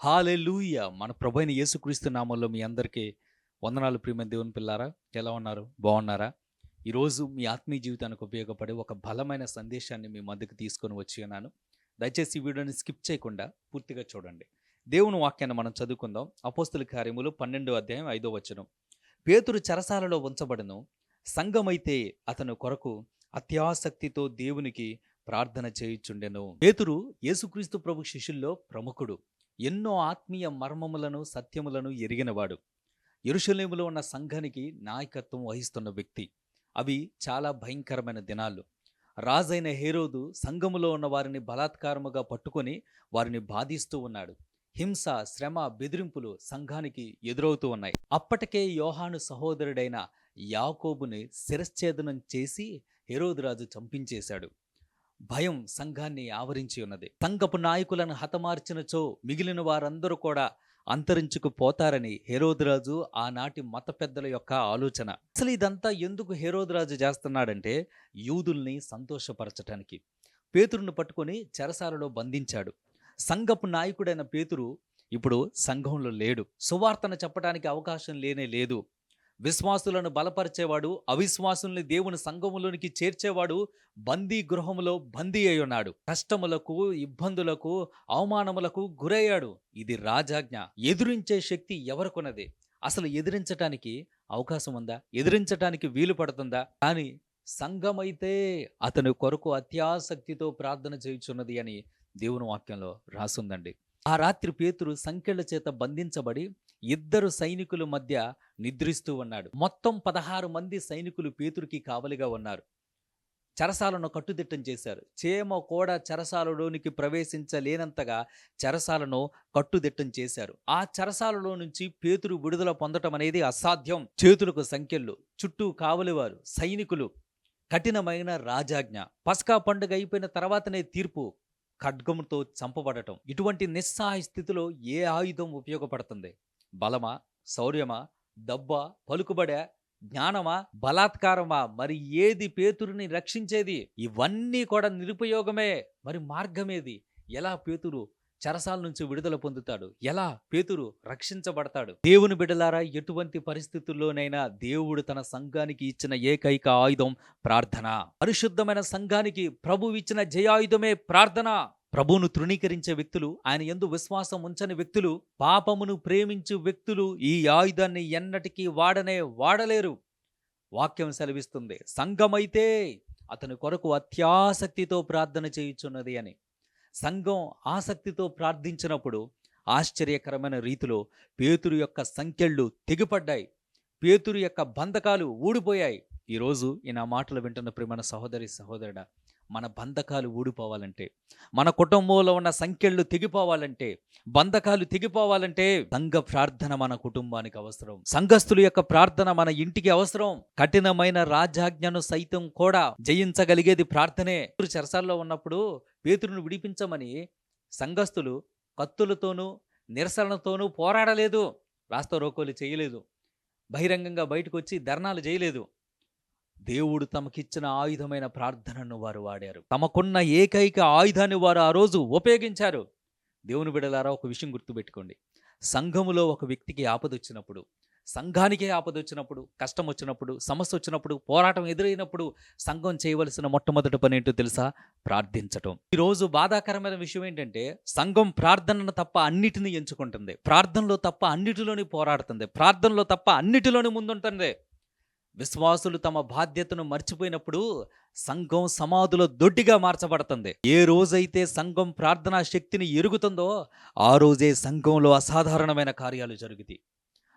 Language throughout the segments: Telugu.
హాలెలూయ. మన ప్రభైన యేసుక్రీస్తు నామంలో మీ అందరికీ వందనాలు ప్రియమైన దేవుని పిల్లారా ఎలా ఉన్నారు? బాగున్నారా? ఈరోజు మీ ఆత్మీయ జీవితానికి ఉపయోగపడే ఒక బలమైన సందేశాన్ని మీ మధ్యకు తీసుకొని వచ్చి ఉన్నాను. దయచేసి ఈ వీడియోని స్కిప్ చేయకుండా పూర్తిగా చూడండి. దేవుని వాక్యాన్ని మనం చదువుకుందాం. అపోస్తుల కార్యములు పన్నెండో అధ్యాయం ఐదో వచనం. పేతురు చెరసాలలో ఉంచబడను. సంఘమైతే అతను కొరకు అత్యాసక్తితో దేవునికి ప్రార్థన చేయుచుండెను. పేతురు యేసుక్రీస్తు ప్రభు శిష్యుల్లో ప్రముఖుడు. ఎన్నో ఆత్మీయ మర్మములను సత్యములను ఎరిగినవాడు. ఎరుషలేములో ఉన్న సంఘానికి నాయకత్వం వహిస్తున్న వ్యక్తి. అవి చాలా భయంకరమైన దినాలు. రాజైన హేరోదు సంఘములో ఉన్న వారిని బలాత్కారముగా పట్టుకొని వారిని బాధిస్తూ ఉన్నాడు. హింస శ్రమ బెదిరింపులు సంఘానికి ఎదురవుతూ ఉన్నాయి. అప్పటికే యోహాను సహోదరుడైన యాకోబుని శిరశ్ఛేదనం చేసి హెరోదురాజు చంపించేశాడు. భయం సంఘాన్ని ఆవరించి ఉన్నది. సంఘపు నాయకులను హతమార్చినచో మిగిలిన వారందరూ కూడా అంతరించుకుపోతారని హెరోదురాజు ఆనాటి మత పెద్దల యొక్క ఆలోచన. అసలు ఇదంతా ఎందుకు హెరోదురాజు చేస్తున్నాడంటే యూదుల్ని సంతోషపరచటానికి. పేతురును పట్టుకొని చెరసాలలో బంధించాడు. సంఘపు నాయకుడైన పేతురు ఇప్పుడు సంఘంలో లేడు. సువార్తన చెప్పడానికి అవకాశం లేనే లేదు. విశ్వాసులను బలపరిచేవాడు అవిశ్వాసుల్ని దేవుని సంఘములోనికి చేర్చేవాడు బందీ గృహములో బందీ అయి ఉన్నాడు. కష్టములకు ఇబ్బందులకు అవమానములకు గురయ్యాడు. ఇది రాజాజ్ఞ. ఎదురించే శక్తి ఎవరికొన్నది? అసలు ఎదిరించటానికి అవకాశం ఉందా? ఎదిరించటానికి వీలు పడుతుందా? కానీ సంఘమైతే అతని కొరకు అత్యాసక్తితో ప్రార్థన చేయుచున్నది అని దేవుని వాక్యంలో రాసుందండి. ఆ రాత్రి పేతురు సంఖ్యల చేత బంధించబడి ఇద్దరు సైనికుల మధ్య నిద్రిస్తూ ఉన్నాడు. మొత్తం పదహారు మంది సైనికులు పేతురికి కావలిగా ఉన్నారు. చెరసాలను కట్టుదిట్టం చేశారు. చేమ కూడా చెరసాలలోనికి ప్రవేశించలేనంతగా చెరసాలను కట్టుదిట్టం చేశారు. ఆ చెరసాలలో నుంచి పేతురు విడుదల పొందటం అనేది అసాధ్యం. చేతులకు సంఖ్యలు చుట్టూ కావలివారు సైనికులు కఠినమైన రాజాజ్ఞ. పస్కా పండుగ అయిపోయిన తర్వాతనే తీర్పు ఖడ్గముతో చంపబడటం. ఇటువంటి నిస్సహాయ స్థితిలో ఏ ఆయుధం ఉపయోగపడుతుంది? బలమా శౌర్యమా దబ్బా పలుకుబడే జ్ఞానమా బలాత్కారమా? మరి ఏది పేతురుని రక్షించేది? ఇవన్నీ కూడా నిరుపయోగమే. మరి మార్గమేది? ఎలా పేతురు చరసాల నుంచి విడుదల పొందుతాడు? ఎలా పేతురు రక్షించబడతాడు? దేవుని బిడలారా ఎటువంటి పరిస్థితుల్లోనైనా దేవుడు తన సంఘానికి ఇచ్చిన ఏకైక ఆయుధం ప్రార్థన. పరిశుద్ధమైన సంఘానికి ప్రభు ఇచ్చిన జయాయుధమే ప్రార్థన. ప్రభువును తృణీకరించే వ్యక్తులు ఆయన ఎందు విశ్వాసం ఉంచని వ్యక్తులు పాపమును ప్రేమించు వ్యక్తులు ఈ ఆయుధాన్ని ఎన్నటికీ వాడనే వాడలేరు. వాక్యం సెలవిస్తుంది సంఘమైతే అతని కొరకు అత్యాసక్తితో ప్రార్థన చేయుచున్నది అని. సంఘం ఆసక్తితో ప్రార్థించినప్పుడు ఆశ్చర్యకరమైన రీతిలో పేతురు యొక్క సంఖ్యళ్ళు తెగిపడ్డాయి. పేతురు యొక్క బంధకాలు ఊడిపోయాయి. ఈరోజు ఈ నా మాటలు వింటున్న ప్రియమైన సహోదరి సహోదరుడా మన బంధకాలు ఊడిపోవాలంటే మన కుటుంబంలో ఉన్న సంఖ్యలు తెగిపోవాలంటే బంధకాలు తెగిపోవాలంటే సంఘ ప్రార్థన మన కుటుంబానికి అవసరం. సంఘస్థుల యొక్క ప్రార్థన మన ఇంటికి అవసరం. కఠినమైన రాజాజ్ఞను సైతం కూడా జయించగలిగేది ప్రార్థనే. చెరసాల్లో ఉన్నప్పుడు పేతురును విడిపించమని సంఘస్థులు కత్తులతోనూ నిరసనతోనూ పోరాడలేదు. రాస్తారోకోలు చేయలేదు. బహిరంగంగా బయటకు వచ్చి ధర్నాలు చేయలేదు. దేవుడు తమకిచ్చిన ఆయుధమైన ప్రార్థనను వారు వాడారు. తమకున్న ఏకైక ఆయుధాన్ని వారు ఆ రోజు ఉపయోగించారు. దేవుని బిడలారా ఒక విషయం గుర్తుపెట్టుకోండి. సంఘములో ఒక వ్యక్తికి ఆపద వచ్చినప్పుడు సంఘానికి ఆపద వచ్చినప్పుడు కష్టం వచ్చినప్పుడు సమస్య వచ్చినప్పుడు పోరాటం ఎదురైనప్పుడు సంఘం చేయవలసిన మొట్టమొదటి పని ఏంటో తెలుసా? ప్రార్థించటం. ఈరోజు బాధాకరమైన విషయం ఏంటంటే సంఘం ప్రార్థనను తప్ప అన్నిటిని ఎంచుకుంటుంది. ప్రార్థనలో తప్ప అన్నిటిలోని పోరాడుతుంది. ప్రార్థనలో తప్ప అన్నిటిలోని ముందుంటుంది. విశ్వాసులు తమ బాధ్యతను మర్చిపోయినప్పుడు సంఘం సమాధుల దొడ్డిగా మార్చబడుతుంది. ఏ రోజైతే సంఘం ప్రార్థనా శక్తిని ఎరుగుతుందో ఆ రోజే సంఘంలో అసాధారణమైన కార్యాలు జరుగుతాయి.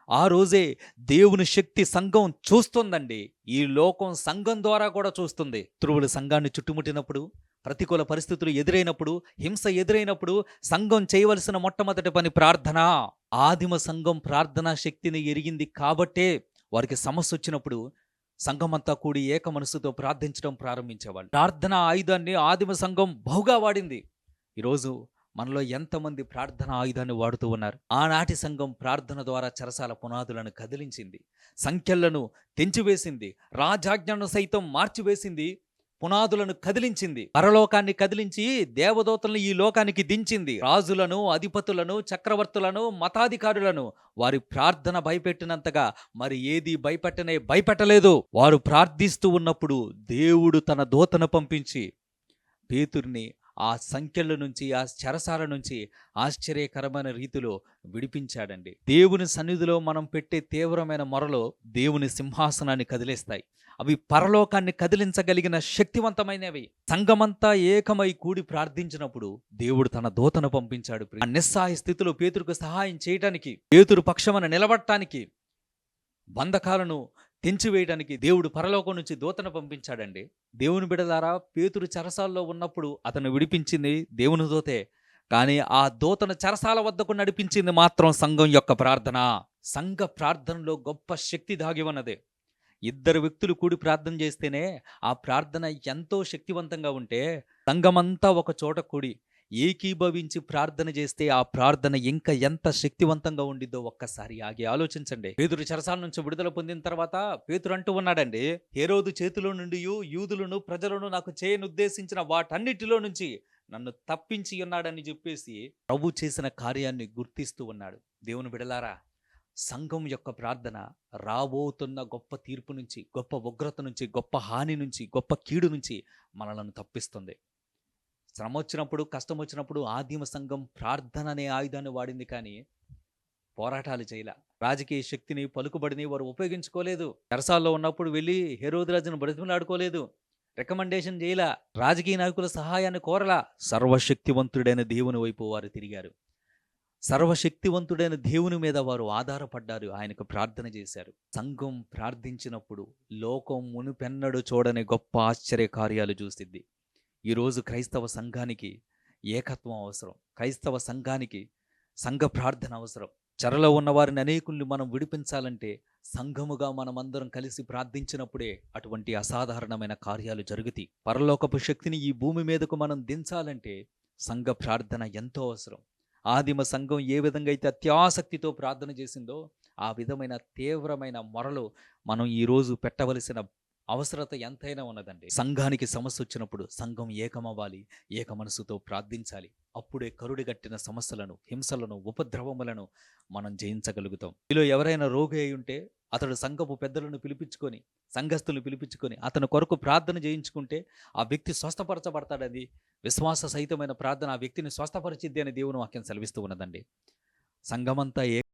ఆ రోజే దేవుని శక్తి సంఘం చూస్తుందండి. ఈ లోకం సంఘం ద్వారా కూడా చూస్తుంది. త్రువులు సంఘాన్ని చుట్టుముట్టినప్పుడు ప్రతికూల పరిస్థితులు ఎదురైనప్పుడు హింస ఎదురైనప్పుడు సంఘం చేయవలసిన మొట్టమొదటి పని ప్రార్థన. ఆదిమ సంఘం ప్రార్థనా శక్తిని ఎరిగింది కాబట్టే వారికి సమస్య వచ్చినప్పుడు సంఘమంతా కూడి ఏక మనసుతో ప్రార్థించడం ప్రారంభించేవాళ్ళు. ప్రార్థన ఆయుధాన్ని ఆదిమ సంఘం బహుగా వాడింది. ఈరోజు మనలో ఎంతమంది ప్రార్థన ఆయుధాన్ని వాడుతూ ఉన్నారు? ఆనాటి సంఘం ప్రార్థన ద్వారా చెరసాల పునాదులను కదిలించింది. సంఖ్యలను తెంచివేసింది. రాజాజ్ఞను సైతం మార్చివేసింది. పునాదులను కదిలించింది. పరలోకాన్ని కదిలించి దేవదూతలను ఈ లోకానికి దించింది. రాజులను అధిపతులను చక్రవర్తులను మతాధికారులను వారి ప్రార్థన భయపెట్టినంతగా మరి ఏది భయపెట్టనే భయపెట్టలేదు. వారు ప్రార్థిస్తూ ఉన్నప్పుడు దేవుడు తన దూతను పంపించి పేతుర్ని ఆ సంఖ్యల నుంచి ఆ చెరసాల నుంచి ఆశ్చర్యకరమైన రీతిలో విడిపించాడండి. దేవుని సన్నిధిలో మనం పెట్టే తీవ్రమైన మొరలో దేవుని సింహాసనాన్ని కదిలేస్తాయి. అవి పరలోకాన్ని కదిలించగలిగిన శక్తివంతమైనవి. సంఘమంతా ఏకమై కూడి ప్రార్థించినప్పుడు దేవుడు తన దూతను పంపించాడు ఆ నిస్సహాయ స్థితిలో పేతురుకు సహాయం చేయటానికి పేతురు పక్షమన నిలబడటానికి బంధకాలను తెంచివేయడానికి దేవుడు పరలోకం నుంచి దూతను పంపించాడండి. దేవుని బిడలారా పేతురు చెరసాల్లో ఉన్నప్పుడు అతను విడిపించింది దేవుని దూతే. కానీ ఆ దూతను చెరసాల వద్దకు నడిపించింది మాత్రం సంఘం యొక్క ప్రార్థన. సంఘ ప్రార్థనలో గొప్ప శక్తి దాగి ఉన్నది. ఇద్దరు వ్యక్తులు కూడి ప్రార్థన చేస్తేనే ఆ ప్రార్థన ఎంతో శక్తివంతంగా ఉంటే సంఘమంతా ఒక చోట కూడి ఏకీభవించి ప్రార్థన చేస్తే ఆ ప్రార్థన ఇంకా ఎంత శక్తివంతంగా ఉండిద్దో ఒక్కసారి ఆగి ఆలోచించండి. పేతురు చెరసాల నుంచి విడుదల పొందిన తర్వాత పేతురు అంటూ ఉన్నాడండి హేరోదు చేతిలో నుండి యూదులను ప్రజలను నాకు చేయనుద్దేశించిన వాటన్నిటిలో నుంచి నన్ను తప్పించి ఉన్నాడని చెప్పేసి ప్రభు చేసిన కార్యాన్ని గుర్తిస్తూ ఉన్నాడు. దేవుని బిడలారా సంఘం యొక్క ప్రార్థన రాబోతున్న గొప్ప తీర్పు నుంచి గొప్ప ఉగ్రత నుంచి గొప్ప హాని నుంచి గొప్ప కీడు నుంచి మనలను తప్పిస్తుంది. శ్రమ వచ్చినప్పుడు కష్టం వచ్చినప్పుడు ఆదిమ సంఘం ప్రార్థన అనే ఆయుధాన్ని వాడింది కానీ పోరాటాలు చేయలే. రాజకీయ శక్తిని పలుకుబడిని వారు ఉపయోగించుకోలేదు. చెరసాల్లో ఉన్నప్పుడు వెళ్ళి హెరోద్రాజును బ్రతిమలాడుకోలేదు. రికమెండేషన్ చేయలా. రాజకీయ నాయకుల సహాయాన్ని కోరలా. సర్వశక్తివంతుడైన దేవుని వైపు వారు తిరిగారు. సర్వశక్తివంతుడైన దేవుని మీద వారు ఆధారపడ్డారు. ఆయనకు ప్రార్థన చేశారు. సంఘం ప్రార్థించినప్పుడు లోకం మునుపెన్నడు చూడని గొప్ప ఆశ్చర్య కార్యాలు చూసిద్ది. ఈరోజు క్రైస్తవ సంఘానికి ఏకత్వం అవసరం. క్రైస్తవ సంఘానికి సంఘ ప్రార్థన అవసరం. చెరలో ఉన్న వారిని అనేకుల్ని మనం విడిపించాలంటే సంఘముగా మనమందరం కలిసి ప్రార్థించినప్పుడే అటువంటి అసాధారణమైన కార్యాలు జరుగుతాయి. పరలోకపు శక్తిని ఈ భూమి మీదకు మనం దించాలంటే సంఘ ప్రార్థన ఎంతో అవసరం. ఆదిమ సంఘం ఏ విధంగా అయితే అత్యాసక్తితో ప్రార్థన చేసిందో ఆ విధమైన తీవ్రమైన మొరలు మనం ఈరోజు పెట్టవలసిన అవసరత ఎంతైనా ఉన్నదండి. సంఘానికి సమస్య వచ్చినప్పుడు సంఘం ఏకమవ్వాలి ఏక మనసుతో ప్రార్థించాలి. అప్పుడే కరుడిగట్టిన సమస్యలను హింసలను ఉపద్రవములను మనం జయించగలుగుతాం. మీలో ఎవరైనా రోగి అయి ఉంటే అతడు సంఘపు పెద్దలను పిలిపించుకొని సంఘస్థులను పిలిపించుకొని అతని కొరకు ప్రార్థన చేయించుకుంటే ఆ వ్యక్తి స్వస్థపరచబడతాడని విశ్వాస సహితమైన ప్రార్థన ఆ వ్యక్తిని స్వస్థపరిచిద్ది అని దేవుని వాక్యం సెలవిస్తూ ఉన్నదండి. సంఘమంతా ఏ